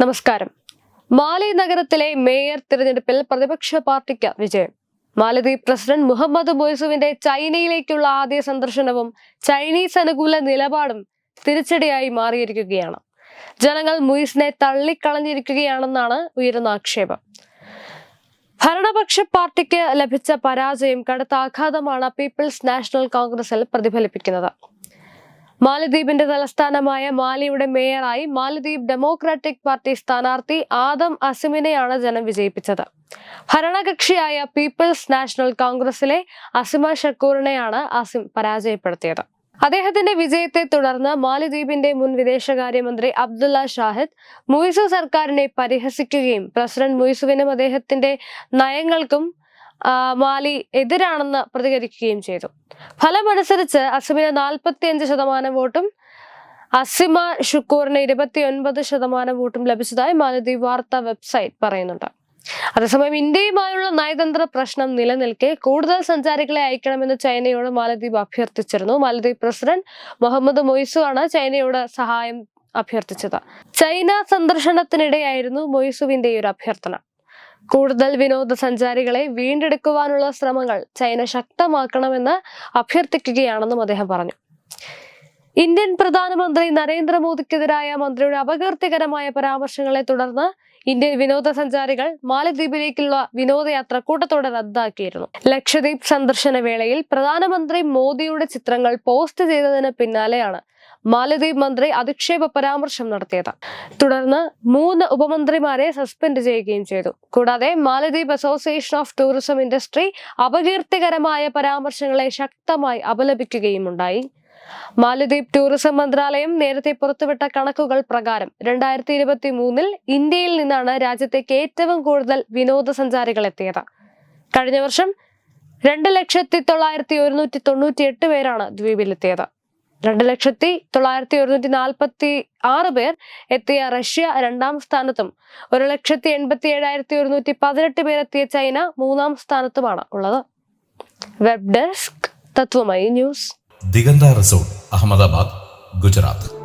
നമസ്കാരം. മാലി നഗരത്തിലെ മേയർ തിരഞ്ഞെടുപ്പിൽ പ്രതിപക്ഷ പാർട്ടിക്ക് വിജയം. മാലദ്വീപ് പ്രസിഡന്റ് മുഹമ്മദ് മൊയ്സുവിന്റെ ചൈനയിലേക്കുള്ള ആദ്യ സന്ദർശനവും ചൈനീസ് അനുകൂല നിലപാടും തിരിച്ചടിയായി മാറിയിരിക്കുകയാണ്. ജനങ്ങൾ മുയിസിനെ തള്ളിക്കളഞ്ഞിരിക്കുകയാണെന്നാണ് ഉയരുന്ന ആക്ഷേപം. ഭരണപക്ഷ പാർട്ടിക്ക് ലഭിച്ച പരാജയം കടുത്ത ആഘാതമാണ് പീപ്പിൾസ് നാഷണൽ കോൺഗ്രസിൽ പ്രതിഫലിപ്പിക്കുന്നത്. മാലദ്വീപിന്റെ തലസ്ഥാനമായ മാലിയുടെ മേയറായി മാലദ്വീപ് ഡെമോക്രാറ്റിക് പാർട്ടി സ്ഥാനാർത്ഥി ആദം അസിമിനെയാണ് ജനം വിജയിപ്പിച്ചത്. ഭരണകക്ഷിയായ പീപ്പിൾസ് നാഷണൽ കോൺഗ്രസിലെ അസിമ ഷക്കൂറിനെയാണ് അസിം പരാജയപ്പെടുത്തിയത്. അദ്ദേഹത്തിന്റെ വിജയത്തെ തുടർന്ന് മാലദ്വീപിന്റെ മുൻ വിദേശകാര്യമന്ത്രി അബ്ദുള്ള ഷാഹിദ് മുയിസു സർക്കാരിനെ പരിഹസിക്കുകയും പ്രസിഡന്റ് മുയിസുവിനും അദ്ദേഹത്തിന്റെ നയങ്ങൾക്കും മാലി എതിരാണെന്ന് പ്രതികരിക്കുകയും ചെയ്തു. ഫലമനുസരിച്ച് അസിമിന് നാൽപ്പത്തിയഞ്ച് ശതമാനം വോട്ടും അസിമ ഷുക്കൂറിന് ഇരുപത്തി ഒൻപത് ശതമാനം വോട്ടും ലഭിച്ചതായി മാലദ്വീപ് വാർത്താ വെബ്സൈറ്റ് പറയുന്നുണ്ട്. അതേസമയം ഇന്ത്യയുമായുള്ള നയതന്ത്ര പ്രശ്നം നിലനിൽക്കെ കൂടുതൽ സഞ്ചാരികളെ അയക്കണമെന്ന് ചൈനയോട് മാലദ്വീപ് അഭ്യർത്ഥിച്ചിരുന്നു. മാലദ്വീപ് പ്രസിഡന്റ് മുഹമ്മദ് മൊയ്സു ആണ് ചൈനയോട് സഹായം അഭ്യർത്ഥിച്ചത്. ചൈന സന്ദർശനത്തിനിടെയായിരുന്നു മൊയ്സുവിന്റെ ഒരു അഭ്യർത്ഥന. കൂടുതൽ വിനോദസഞ്ചാരികളെ വീണ്ടെടുക്കുവാനുള്ള ശ്രമങ്ങൾ ചൈന ശക്തമാക്കണമെന്ന് അഭ്യർത്ഥിക്കുകയാണെന്നും അദ്ദേഹം പറഞ്ഞു. ഇന്ത്യൻ പ്രധാനമന്ത്രി നരേന്ദ്രമോദിക്കെതിരായ മന്ത്രിയുടെ അപകീർത്തികരമായ പരാമർശങ്ങളെ തുടർന്ന് ഇന്ത്യൻ വിനോദസഞ്ചാരികൾ മാലദ്വീപിലേക്കുള്ള വിനോദയാത്ര കൂട്ടത്തോടെ റദ്ദാക്കിയിരുന്നു. ലക്ഷദ്വീപ് സന്ദർശന വേളയിൽ പ്രധാനമന്ത്രി മോദിയുടെ ചിത്രങ്ങൾ പോസ്റ്റ് ചെയ്തതിന് പിന്നാലെയാണ് മാലദ്വീപ് മന്ത്രി അധിക്ഷേപ പരാമർശം നടത്തിയത്. തുടർന്ന് മൂന്ന് ഉപമന്ത്രിമാരെ സസ്പെൻഡ് ചെയ്യുകയും ചെയ്തു. കൂടാതെ മാലദ്വീപ് അസോസിയേഷൻ ഓഫ് ടൂറിസം ഇൻഡസ്ട്രി അപകീർത്തികരമായ പരാമർശങ്ങളെ ശക്തമായി അപലപിക്കുകയും ഉണ്ടായി മാലദ്വീപ് ടൂറിസം മന്ത്രാലയം നേരത്തെ പുറത്തുവിട്ട കണക്കുകൾ പ്രകാരം രണ്ടായിരത്തി ഇരുപത്തി മൂന്നിൽ ഇന്ത്യയിൽ നിന്നാണ് രാജ്യത്തേക്ക് ഏറ്റവും കൂടുതൽ വിനോദസഞ്ചാരികൾ എത്തിയത്. കഴിഞ്ഞ വർഷം രണ്ട് ലക്ഷത്തി തൊള്ളായിരത്തി ഒരുന്നൂറ്റി തൊണ്ണൂറ്റി എട്ട് പേരാണ് ദ്വീപിലെത്തിയത്. രണ്ട് ലക്ഷത്തി തൊള്ളായിരത്തി ഒരുന്നൂറ്റി നാൽപ്പത്തി ആറ് പേർ എത്തിയ റഷ്യ രണ്ടാം സ്ഥാനത്തും ഒരു ലക്ഷത്തി എൺപത്തി ഏഴായിരത്തി ഒരുന്നൂറ്റി പതിനെട്ട് പേർ എത്തിയ ചൈന മൂന്നാം സ്ഥാനത്തുമാണ് ഉള്ളത്. വെബ് ഡെസ്ക് തത്വമായി ന്യൂസ്. ദിഗന്ത റിസോർട്ട് അഹമ്മദാബാദ് ഗുജറാത്ത്.